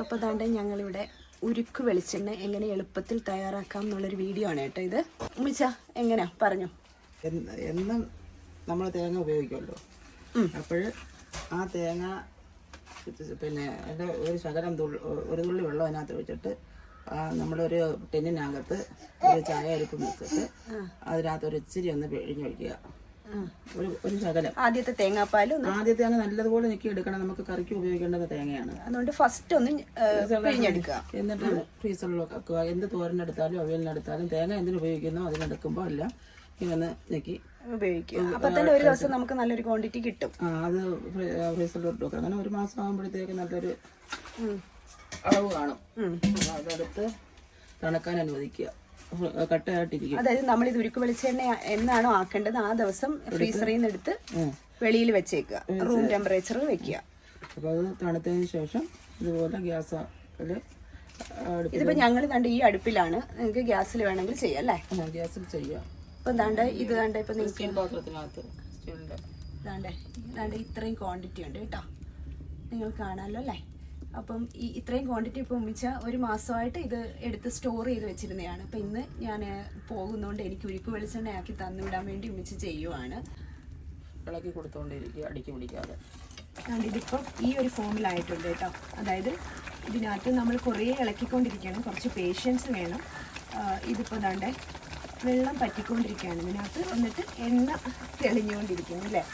അപ്പോൾ അതാണ്ട് ഞങ്ങളിവിടെ ഉരുക്ക് വെളിച്ചെണ്ണ എങ്ങനെ എളുപ്പത്തിൽ തയ്യാറാക്കാം എന്നുള്ളൊരു വീഡിയോ ആണ് കേട്ടോ ഇത്. ഉമ്മിച്ച എങ്ങനെയാ പറഞ്ഞു. എന്ന് നമ്മൾ തേങ്ങ ഉപയോഗിക്കുമല്ലോ അപ്പോൾ ആ തേങ്ങ പിന്നെ അതിന്റെ ഒരു ശകലം തുള്ളി ഒരു തുള്ളി വെള്ളം അതിനകത്ത് വെച്ചിട്ട് ആ നമ്മളൊരു ടെന്നിനകത്ത് ഒരു ചായ അരിപ്പ് വെച്ചിട്ട് അതിനകത്ത് ഒരു ഇച്ചിരി ഒന്ന് പിഴിഞ്ഞ് ഒഴിക്കുക ഒരു ഒരു ശകലം. ആദ്യത്തെ തേങ്ങാപ്പാൽ ആദ്യത്തെ തേങ്ങ നല്ലതുപോലെ ഞെക്കി എടുക്കണം. നമുക്ക് കറിക്ക് ഉപയോഗിക്കേണ്ടത് തേങ്ങയാണ്. അതുകൊണ്ട് ഫസ്റ്റ് ഒന്ന് പിഴിഞ്ഞെടുക്കുക. എന്നിട്ട് ഫ്രീസറിലൊക്കെ വെക്കുക. എന്ത് തോരനെടുത്താലും അവിയലിനെടുത്താലും തേങ്ങ എന്തിനു ഉപയോഗിക്കുന്നോ അതിനെടുക്കുമ്പോൾ എല്ലാം ഇങ്ങനെ ഞെക്കി ഉപയോഗിക്കുക. അപ്പൊ തന്നെ ഒരു ദിവസം നമുക്ക് നല്ലൊരു ക്വാണ്ടിറ്റി കിട്ടും. അത് ഫ്രീസറിൽ ഇട്ട് ഫ്രീസറിലോട്ട് വെക്കണം. അങ്ങനെ ഒരു മാസം ആകുമ്പോഴത്തേക്ക് നല്ലൊരു അളവ് കാണും. അതെടുത്ത് തണുക്കാൻ അനുവദിക്കുക. കട്ടയായിട്ടിരിക്കും. അതായത് നമ്മൾ ഇത് ഉരുക്ക് വെളിച്ചെണ്ണ എന്നാണോ ആക്കേണ്ടത് ആ ദിവസം ഫ്രീസറിൽ നിന്ന് എടുത്ത് വെളിയിൽ വെച്ചേക്കുക. റൂം ടെമ്പറേച്ചർ വെക്കുക. അപ്പോൾ അത് തണുത്തതിന് ശേഷം ഇതുപോലെ ഗ്യാസ് ഇതിപ്പോ ഞങ്ങൾ കണ്ട് ഈ അടുപ്പിലാണ്. നിങ്ങൾക്ക് ഗ്യാസിൽ വേണമെങ്കിൽ ചെയ്യാം അല്ലേ? ഗ്യാസിൽ ചെയ്യാം. ഇപ്പൊ ദാണ്ട് ഇത് ദാണ്ട് ഇപ്പൊ നിങ്ങൾക്ക് സ്റ്റീൽ പാത്രത്തിനകത്ത് സ്റ്റീലിന്റെ ദാണ്ടേ ദാണ്ട് ഇത്രയും ക്വാണ്ടിറ്റി ഉണ്ട് കേട്ടോ. നിങ്ങൾ കാണാമല്ലോ അല്ലേ? അപ്പം ഈ ഇത്രയും ക്വാണ്ടിറ്റി ഇപ്പോൾ ഉമ്മിച്ച ഒരു മാസമായിട്ട് ഇത് എടുത്ത് സ്റ്റോർ ചെയ്ത് വെച്ചിരുന്നതാണ്. അപ്പം ഇന്ന് ഞാൻ പോകുന്നതുകൊണ്ട് എനിക്ക് ഉരുക്ക് വെളിച്ചെണ്ണയാക്കി തന്നുവിടാൻ വേണ്ടി ഉമ്മിച്ച് ചെയ്യുവാണ്. ഇളക്കി കൊടുത്തുകൊണ്ടിരിക്കുക അടിക്ക് പിടിക്കാതെ. ഇതിപ്പം ഈ ഒരു ഫോമിലായിട്ടുണ്ട് കേട്ടോ. അതായത് ഇതിനകത്ത് നമ്മൾ കുറേ ഇളക്കിക്കൊണ്ടിരിക്കണം കുറച്ച് പേഷ്യൻസ് വേണം. ഇതിപ്പോൾ ദാണ്ടെ വെള്ളം പറ്റിക്കൊണ്ടിരിക്കുകയാണ്. ഇതിനകത്ത് എന്നിട്ട് എണ്ണ തെളിഞ്ഞുകൊണ്ടിരിക്കുന്നു അല്ലേ?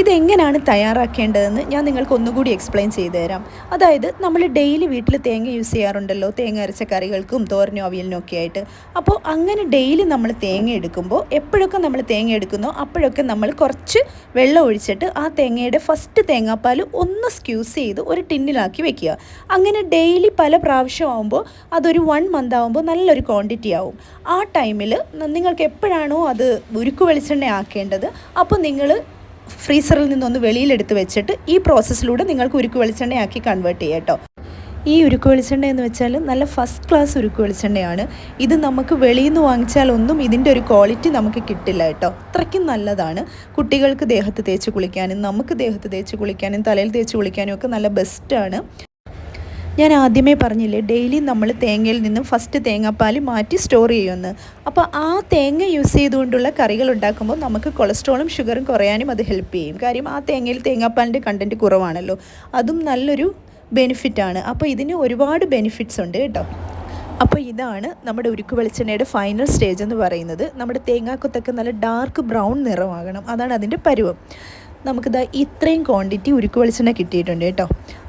ഇതെങ്ങനെയാണ് തയ്യാറാക്കേണ്ടതെന്ന് ഞാൻ നിങ്ങൾക്ക് ഒന്നുകൂടി എക്സ്പ്ലെയിൻ ചെയ്തു തരാം. അതായത് നമ്മൾ ഡെയിലി വീട്ടിൽ തേങ്ങ യൂസ് ചെയ്യാറുണ്ടല്ലോ തേങ്ങ അരച്ച കറികൾക്കും തോരനും അവിയലിനും ഒക്കെ ആയിട്ട്. അപ്പോൾ അങ്ങനെ ഡെയിലി നമ്മൾ തേങ്ങ എടുക്കുമ്പോൾ എപ്പോഴൊക്കെ നമ്മൾ തേങ്ങ എടുക്കുന്നോ അപ്പോഴൊക്കെ നമ്മൾ കുറച്ച് വെള്ളം ഒഴിച്ചിട്ട് ആ തേങ്ങയുടെ ഫസ്റ്റ് തേങ്ങാപ്പാൽ ഒന്ന് സ്ക്യൂസ് ചെയ്ത് ഒരു ടിന്നിലാക്കി വെക്കുക. അങ്ങനെ ഡെയിലി പല പ്രാവശ്യം ആകുമ്പോൾ അതൊരു വൺ മന്ത് ആകുമ്പോൾ നല്ലൊരു ക്വാണ്ടിറ്റി ആവും. ആ ടൈമിൽ നിങ്ങൾക്ക് എപ്പോഴാണോ അത് ഉരുക്ക് വെളിച്ചെണ്ണ ആക്കേണ്ടത് അപ്പോൾ നിങ്ങൾ ഫ്രീസറിൽ നിന്നൊന്ന് വെളിയിലെടുത്ത് വെച്ചിട്ട് ഈ പ്രോസസ്സിലൂടെ നിങ്ങൾക്ക് ഉരുക്ക് വെളിച്ചെണ്ണയാക്കി കൺവേർട്ട് ചെയ്യാം കേട്ടോ. ഈ ഉരുക്ക് വെളിച്ചെണ്ണ എന്ന് വെച്ചാൽ നല്ല ഫസ്റ്റ് ക്ലാസ് ഉരുക്ക് വെളിച്ചെണ്ണയാണ്. ഇത് നമുക്ക് വെളിയിൽ നിന്ന് വാങ്ങിച്ചാൽ ഒന്നും ഇതിന്റെ ഒരു ക്വാളിറ്റി നമുക്ക് കിട്ടില്ല കേട്ടോ. അത്രയ്ക്കും നല്ലതാണ്. കുട്ടികൾക്ക് ദേഹത്ത് തേച്ച് കുളിക്കാനും നമുക്ക് ദേഹത്ത് തേച്ച് കുളിക്കാനും തലയിൽ തേച്ച് കുളിക്കാനും ഒക്കെ നല്ല ബെസ്റ്റാണ് ഞാൻ ആദ്യമേ പറഞ്ഞില്ലേ ഡെയിലി നമ്മൾ തേങ്ങയിൽ നിന്നും ഫസ്റ്റ് തേങ്ങാപ്പാൽ മാറ്റി സ്റ്റോർ ചെയ്യുമെന്ന് അപ്പോൾ ആ തേങ്ങ യൂസ് ചെയ്തുകൊണ്ടുള്ള കറികൾ ഉണ്ടാക്കുമ്പോൾ നമുക്ക് കൊളസ്ട്രോളും ഷുഗറും കുറയാനും അത് ഹെൽപ്പ് ചെയ്യും. കാര്യം ആ തേങ്ങയിൽ തേങ്ങാപ്പാലിന്റെ കണ്ടന്റ് കുറവാണല്ലോ. അതും നല്ലൊരു ബെനിഫിറ്റാണ് അപ്പോൾ ഇതിന് ഒരുപാട് ബെനിഫിറ്റ്സ് ഉണ്ട് കേട്ടോ. അപ്പോൾ ഇതാണ് നമ്മുടെ ഉരുക്ക് വെളിച്ചെണ്ണയുടെ ഫൈനൽ സ്റ്റേജ് എന്ന് പറയുന്നത്. നമ്മുടെ തേങ്ങാക്കൊത്തൊക്കെ നല്ല ഡാർക്ക് ബ്രൗൺ നിറമാകണം. അതാണ് അതിന്റെ പരുവം. നമുക്കിതാ ഇത്രയും ക്വാണ്ടിറ്റി ഉരുക്ക് വെളിച്ചെണ്ണ കിട്ടിയിട്ടുണ്ട് കേട്ടോ.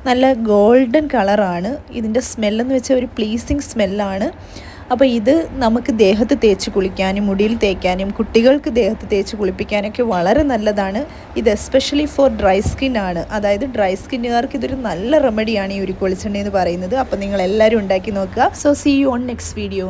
നല്ല ഗോൾഡൻ കളറാണ് ഇതിന്റെ സ്മെല്ലെന്ന് വെച്ചാൽ ഒരു പ്ലീസിങ് സ്മെല്ലാണ് അപ്പോൾ ഇത് നമുക്ക് ദേഹത്ത് തേച്ച് കുളിക്കാനും മുടിയിൽ തേക്കാനും കുട്ടികൾക്ക് ദേഹത്ത് തേച്ച് കുളിപ്പിക്കാനൊക്കെ വളരെ നല്ലതാണ്. ഇത് എസ്പെഷ്യലി ഫോർ ഡ്രൈ സ്കിൻ ആണ്. അതായത് ഡ്രൈ സ്കിന്നുകാർക്ക് ഇതൊരു നല്ല റെമഡിയാണ് ഈ ഉരുക്ക് വെളിച്ചെണ്ണ എന്ന് പറയുന്നത്. അപ്പോൾ നിങ്ങൾ എല്ലാവരും ഉണ്ടാക്കി നോക്കുക. So see you on next video